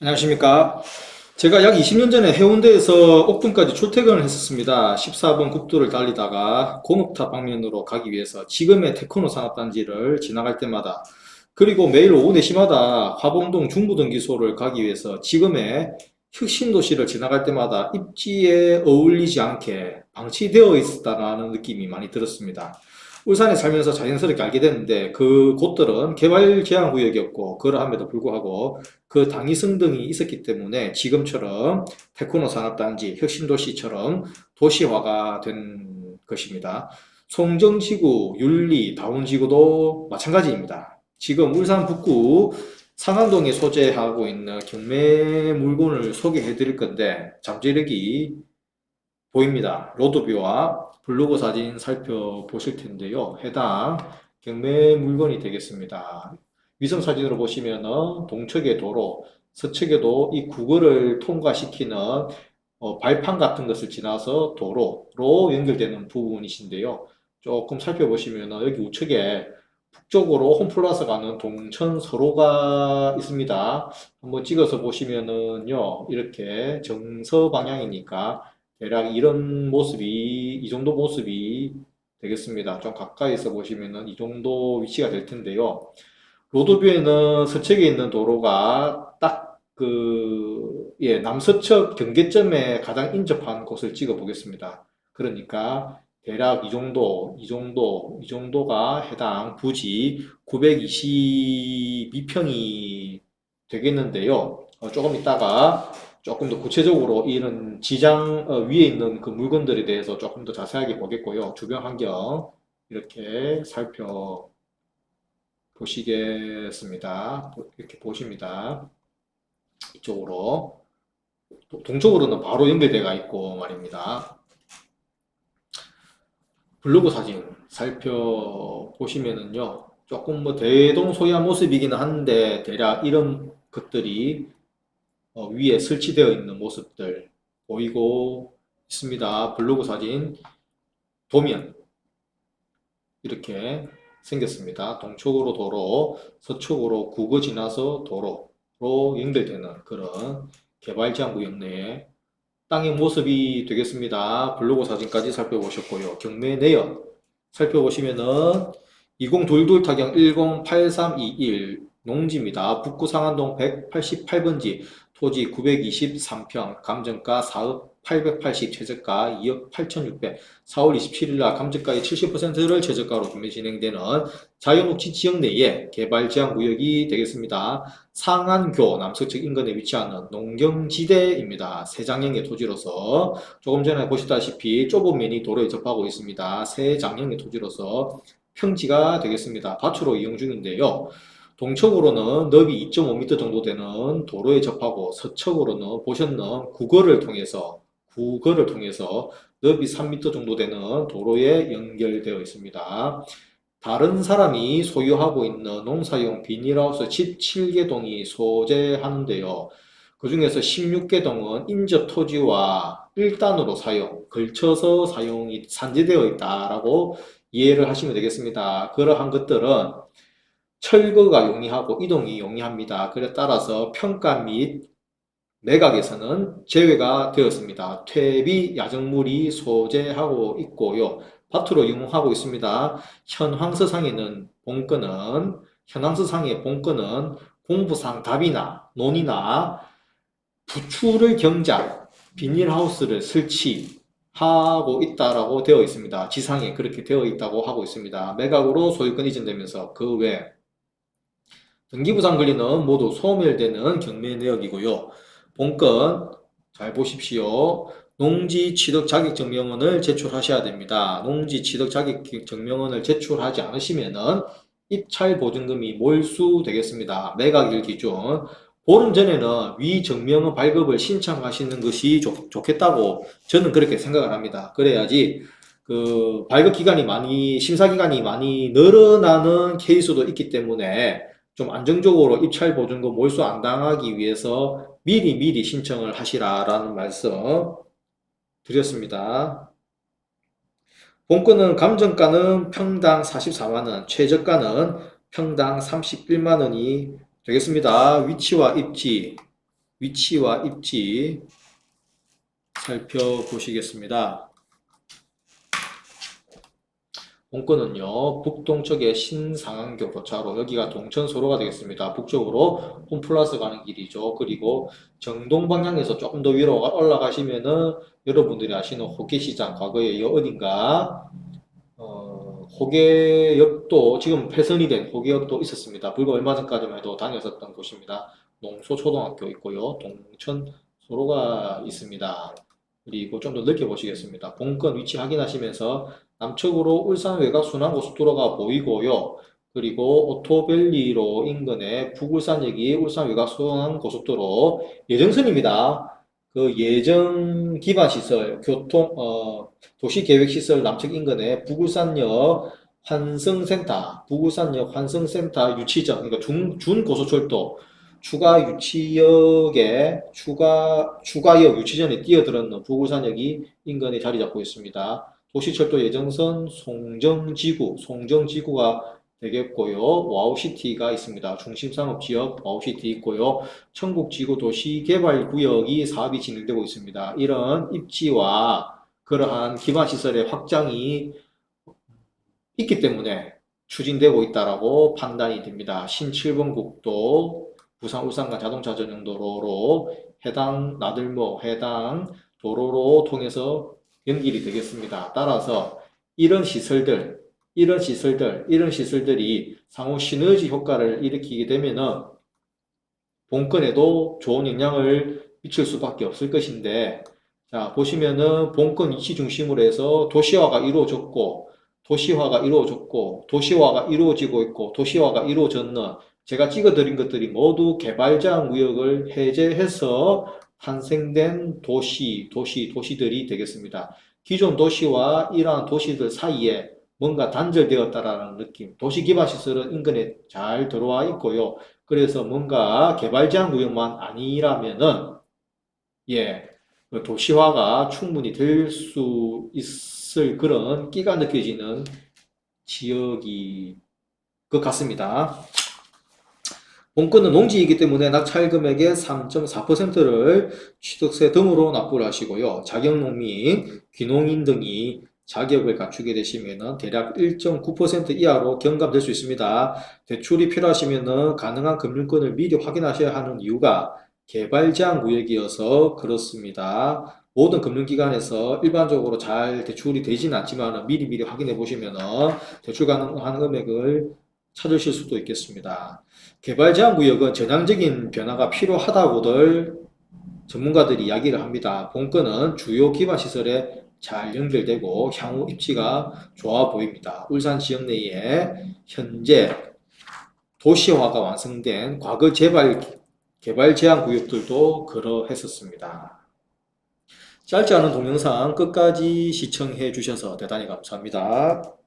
안녕하십니까. 제가 약 20년 전에 해운대에서 옥dun까지 출퇴근을 했었습니다. 14번 국도를 달리다가 공업탑 방면으로 가기 위해서 지금의 테크노 산업단지를 지나갈 때마다 그리고 매일 오후 4시마다 화봉동 중부등기소를 가기 위해서 지금의 혁신도시를 지나갈 때마다 입지에 어울리지 않게 방치되어 있었다는 느낌이 많이 들었습니다. 울산에 살면서 자연스럽게 알게 됐는데 그 곳들은 개발 제한 구역이었고 그러함에도 불구하고 그 당위성 등이 있었기 때문에 지금처럼 테크노 산업단지, 혁신도시처럼 도시화가 된 것입니다. 송정지구, 윤리, 다운지구도 마찬가지입니다. 지금 울산 북구 상안동에 소재하고 있는 경매 물건을 소개해 드릴 건데 잠재력이 보입니다. 로드뷰와 블로그 사진 살펴보실 텐데요. 해당 경매 물건이 되겠습니다. 위성 사진으로 보시면은 동측의 도로, 서측에도 이 구글을 통과시키는 어, 발판 같은 것을 지나서 도로로 연결되는 부분이신데요. 조금 살펴보시면은 여기 우측에 북쪽으로 홈플러스 가는 동천 서로가 있습니다. 한번 찍어서 보시면은요, 이렇게 정서 방향이니까 대략 이런 모습이, 이 정도 모습이 되겠습니다. 좀 가까이서 보시면은 이 정도 위치가 될 텐데요. 로드뷰에는 서측에 있는 도로가 딱 그, 예, 남서측 경계점에 가장 인접한 곳을 찍어 보겠습니다. 그러니까 대략 이 정도, 이 정도, 이 정도가 해당 부지 922평이 되겠는데요. 어, 조금 있다가 조금 더 구체적으로 이런 지장 어, 위에 있는 그 물건들에 대해서 조금 더 자세하게 보겠고요. 주변 환경 이렇게 살펴 보시겠습니다. 이렇게 보십니다. 이쪽으로 도- 동쪽으로는 바로 연결되어 있고 말입니다. 블로그 사진 살펴보시면은요, 조금 뭐 대동소이한 모습이기는 한데, 대략 이런 것들이 어, 위에 설치되어 있는 모습들 보이고 있습니다. 블로그 사진 도면 이렇게 생겼습니다. 동쪽으로 도로, 서쪽으로 국어 지나서 도로로 연결되는 그런 개발지향 구역 내에 땅의 모습이 되겠습니다. 블로그 사진까지 살펴보셨고요. 경매 내역 살펴보시면은 2022 타경 108321 농지입니다. 북구 상안동 188번지 토지 923평 감정가 4억 880 최저가 2억 8600 4월 27일 날 감정가의 70%를 최저가로 구매 진행되는 자연녹지 지역 내에 개발 제한 구역이 되겠습니다. 상안교 남서측 인근에 위치하는 농경지대입니다. 세장형의 토지로서 조금 전에 보시다시피 좁은 면이 도로에 접하고 있습니다. 세장형의 토지로서 평지가 되겠습니다. 밭으로 이용 중인데요. 동쪽으로는 너비 2.5m 정도 되는 도로에 접하고 서쪽으로는 보셨는 국어를 통해서 국어를 통해서 너비 3m 정도 되는 도로에 연결되어 있습니다. 다른 사람이 소유하고 있는 농사용 비닐하우스 17개 동이 소재하는데요. 그 중에서 16개 동은 인접 토지와 일단으로 사용, 걸쳐서 사용이 산재되어 있다라고 이해를 하시면 되겠습니다. 그러한 것들은 철거가 용이하고 이동이 용이합니다. 그에 따라서 평가 및 매각에서는 제외가 되었습니다. 퇴비 야정물이 소재하고 있고요. 밭으로 이용하고 있습니다. 현황서상에는 본건은 현황서상의 본건은 공부상 답이나 논이나 부추를 경작, 비닐하우스를 설치하고 있다라고 되어 있습니다. 지상에 그렇게 되어 있다고 하고 있습니다. 매각으로 소유권 이전되면서 그 외 등기부상 권리는 모두 소멸되는 경매 내역이고요. 본건 잘 보십시오. 농지 취득 자격 증명원을 제출하셔야 됩니다. 농지 취득 자격 증명원을 제출하지 않으시면은 입찰 보증금이 몰수되겠습니다. 매각일 기준 보름 전에는 위 증명원 발급을 신청하시는 것이 좋, 좋겠다고 저는 그렇게 생각을 합니다. 그래야지 그 발급 기간이 많이 심사 기간이 많이 늘어나는 케이스도 있기 때문에 좀 안정적으로 입찰 보증금 몰수 안 당하기 위해서 미리 미리 신청을 하시라라는 말씀 드렸습니다. 본건은 감정가는 평당 44만원, 최저가는 평당 31만원이 되겠습니다. 위치와 입지 위치와 입지 살펴보시겠습니다. 본건은요, 북동쪽의 신상안교 교차로, 여기가 동천소로가 되겠습니다. 북쪽으로 홈플러스 가는 길이죠. 그리고 정동 방향에서 조금 더 위로 올라가시면은 여러분들이 아시는 호계시장, 과거에 이 어딘가, 어, 호계역도, 지금 폐선이 된 호계역도 있었습니다. 불과 얼마 전까지만 해도 다녔었던 곳입니다. 농소초등학교 있고요. 동천소로가 있습니다. 그리고 좀더 넓게 보시겠습니다. 본건 위치 확인하시면서 남쪽으로 울산 외곽 순환 고속도로가 보이고요. 그리고 오토밸리로 인근에 북울산역이 울산 외곽 순환 고속도로 예정선입니다. 그 예정 기반 시설, 교통, 어, 도시계획시설 남측 인근에 북울산역 환승센터, 북울산역 환승센터 유치점, 그러니까 중, 준고속철도 추가 유치역에 추가 추가역 유치전에 뛰어들었는 북울산역이 인근에 자리 잡고 있습니다. 도시철도 예정선 송정지구, 송정지구가 되겠고요. 와우시티가 있습니다. 중심상업지역 와우시티 있고요. 청국지구 도시개발구역이 사업이 진행되고 있습니다. 이런 입지와 그러한 기반시설의 확장이 있기 때문에 추진되고 있다라고 판단이 됩니다. 신칠번 국도 부산 울산간 자동차 전용 도로로 해당 나들목 해당 도로로 통해서 연결이 되겠습니다. 따라서 이런 시설들, 이런 시설들, 이런 시설들이 상호 시너지 효과를 일으키게 되면은 본건에도 좋은 영향을 미칠 수밖에 없을 것인데, 자, 보시면은 본건 위치 중심으로 해서 도시화가 이루어졌고, 도시화가 이루어졌고, 도시화가 이루어지고 있고, 도시화가 이루어졌는 제가 찍어드린 것들이 모두 개발자 구역을 해제해서 탄생된 도시, 도시, 도시들이 되겠습니다. 기존 도시와 이러한 도시들 사이에 뭔가 단절되었다라는 느낌. 도시 기반 시설은 인근에 잘 들어와 있고요. 그래서 뭔가 개발 제한 구역만 아니라면은 예, 그 도시화가 충분히 될 수 있을 그런 끼가 느껴지는 지역이 것 같습니다. 본건은 농지이기 때문에 낙찰 금액의 3.4%를 취득세 등으로 납부를 하시고요. 자격농 및 귀농인 등이 자격을 갖추게 되시면 대략 1.9% 이하로 경감될 수 있습니다. 대출이 필요하시면 가능한 금융권을 미리 확인하셔야 하는 이유가 개발 제한 구역이어서 그렇습니다. 모든 금융기관에서 일반적으로 잘 대출이 되지는 않지만 미리미리 확인해 보시면 대출 가능한 금액을 찾으실 수도 있겠습니다. 개발 제한 구역은 전향적인 변화가 필요하다고들 전문가들이 이야기를 합니다. 본건은 주요 기반 시설에 잘 연결되고 향후 입지가 좋아 보입니다. 울산 지역 내에 현재 도시화가 완성된 과거 재발 개발 제한 구역들도 그러했었습니다. 짧지 않은 동영상 끝까지 시청해 주셔서 대단히 감사합니다.